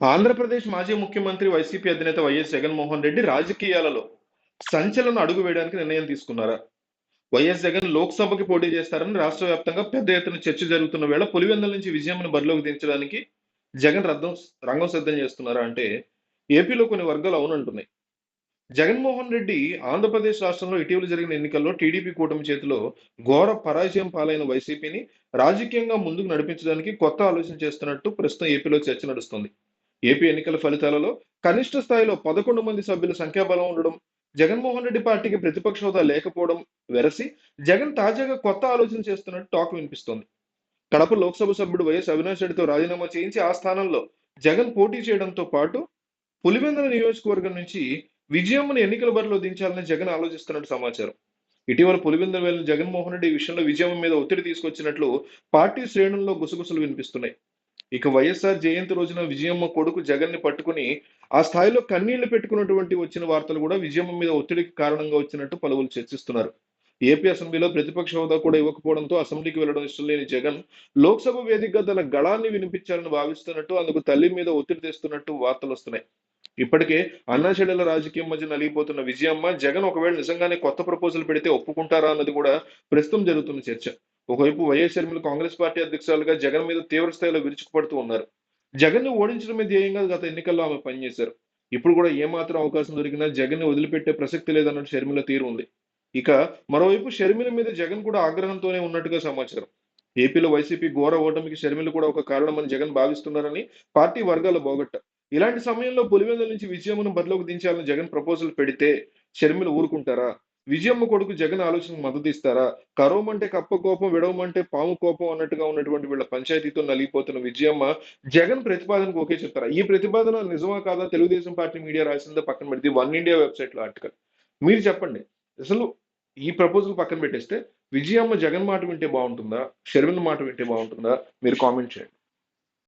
ఆంధ్రప్రదేశ్ మాజీ ముఖ్యమంత్రి వైసీపీ అధినేత వైఎస్ జగన్మోహన్ రెడ్డి రాజకీయాలలో సంచలన అడుగు వేయడానికి నిర్ణయం తీసుకున్నారా? వైఎస్ జగన్ లోక్సభకి పోటీ చేస్తారని రాష్ట్ర వ్యాప్తంగా పెద్ద ఎత్తున చర్చ జరుగుతున్న వేళ పులివెందుల నుంచి విజయమ్మను బరిలోకి దించడానికి జగన్ రద్దం రంగం సిద్ధం చేస్తున్నారా అంటే ఏపీలో కొన్ని వర్గాలు అవునంటున్నాయి. జగన్మోహన్ రెడ్డి ఆంధ్రప్రదేశ్ రాష్ట్రంలో ఇటీవల జరిగిన ఎన్నికల్లో టీడీపీ కూటమి చేతిలో ఘోర పరాజయం పాలైన వైసీపీని రాజకీయంగా ముందుకు నడిపించడానికి కొత్త ఆలోచన చేస్తున్నట్టు ప్రస్తుతం ఏపీలో చర్చ నడుస్తుంది. ఏపీ ఎన్నికల ఫలితాలలో కనిష్ట స్థాయిలో పదకొండు మంది సభ్యుల సంఖ్యాబలం ఉండడం జగన్మోహన్ రెడ్డి పార్టీకి ప్రతిపక్ష హోదా లేకపోవడం వెరసి జగన్ తాజాగా కొత్త ఆలోచన చేస్తున్నట్టు టాక్ వినిపిస్తోంది. కడప లోక్సభ సభ్యుడు వైఎస్ అవినాష్ రెడ్డితో రాజీనామా చేయించి ఆ స్థానంలో జగన్ పోటీ చేయడంతో పాటు పులివెందుల నియోజకవర్గం నుంచి విజయమ్మను ఎన్నికల బరిలో దించాలని జగన్ ఆలోచిస్తున్నట్టు సమాచారం. ఇటీవల పులివెందుల వెళ్ళిన జగన్మోహన్ రెడ్డి విషయంలో విజయమ్మ మీద ఒత్తిడి తీసుకొచ్చినట్లు పార్టీ శ్రేణుల్లో గుసగుసలు వినిపిస్తున్నాయి. ఇక వైఎస్ఆర్ జయంతి రోజున విజయమ్మ కొడుకు జగన్ని పట్టుకుని ఆ స్థాయిలో కన్నీళ్ళు పెట్టుకున్నటువంటి వచ్చిన వార్తలు కూడా విజయమ్మ మీద ఒత్తిడికి కారణంగా వచ్చినట్టు పలువురు చర్చిస్తున్నారు. ఏపీ అసెంబ్లీలో ప్రతిపక్ష హోదా కూడా ఇవ్వకపోవడంతో అసెంబ్లీకి వెళ్ళడం ఇష్టం లేని జగన్ లోక్సభ వేదికగా తన గళాన్ని వినిపించాలని భావిస్తున్నట్టు అందుకు తల్లి మీద ఒత్తిడి తెస్తున్నట్టు వార్తలు వస్తున్నాయి. ఇప్పటికే అన్నాచెల్లెల రాజకీయం మధ్య నలిగిపోతున్న విజయమ్మ జగన్ ఒకవేళ నిజంగానే కొత్త ప్రపోజల్ పెడితే ఒప్పుకుంటారా అన్నది కూడా ప్రస్తుతం జరుగుతున్న చర్చ. ఒకవైపు వైఎస్ షర్మిల కాంగ్రెస్ పార్టీ అధ్యక్షులుగా జగన్ మీద తీవ్ర స్థాయిలో విరుచుకుపడుతూ ఉన్నారు. జగన్ని ఓడించడమే ధ్యేయంగా గత ఎన్నికల్లో ఆమె పనిచేశారు. ఇప్పుడు కూడా ఏమాత్రం అవకాశం దొరికినా జగన్ని వదిలిపెట్టే ప్రసక్తి లేదన్నట్టు షర్మిల తీరు ఉంది. ఇక మరోవైపు షర్మిల మీద జగన్ కూడా ఆగ్రహంతోనే ఉన్నట్టుగా సమాచారం. ఏపీలో వైసీపీ ఘోర ఓటమికి షర్మిల కూడా ఒక కారణమని జగన్ భావిస్తున్నారని పార్టీ వర్గాల బోగట్ట. ఇలాంటి సమయంలో పులివెందుల నుంచి విజయమ్మను బదిలోకి దించాలని జగన్ ప్రపోజల్ పెడితే షర్మిల ఊరుకుంటారా? విజయమ్మ కొడుకు జగన్ ఆలోచనకు మద్దతు ఇస్తారా? కరోమంటే కప్ప కోపం విడవమంటే పాము కోపం అన్నట్టుగా ఉన్నటువంటి వీళ్ళ పంచాయతీతో నలిగిపోతున్న విజయమ్మ జగన్ ప్రతిపాదనకు ఓకే చెప్తారా? ఈ ప్రతిపాదన నిజమా కాదా? తెలుగుదేశం పార్టీ మీడియా రాసిందో పక్కన పెడితే వన్ ఇండియా వెబ్సైట్లో ఆర్టికల్. మీరు చెప్పండి. అసలు ఈ ప్రపోజల్ పక్కన పెట్టేస్తే విజయమ్మ జగన్ మాట వింటే బాగుంటుందా? షర్మిన్ మాట వింటే బాగుంటుందా? మీరు కామెంట్ చేయండి.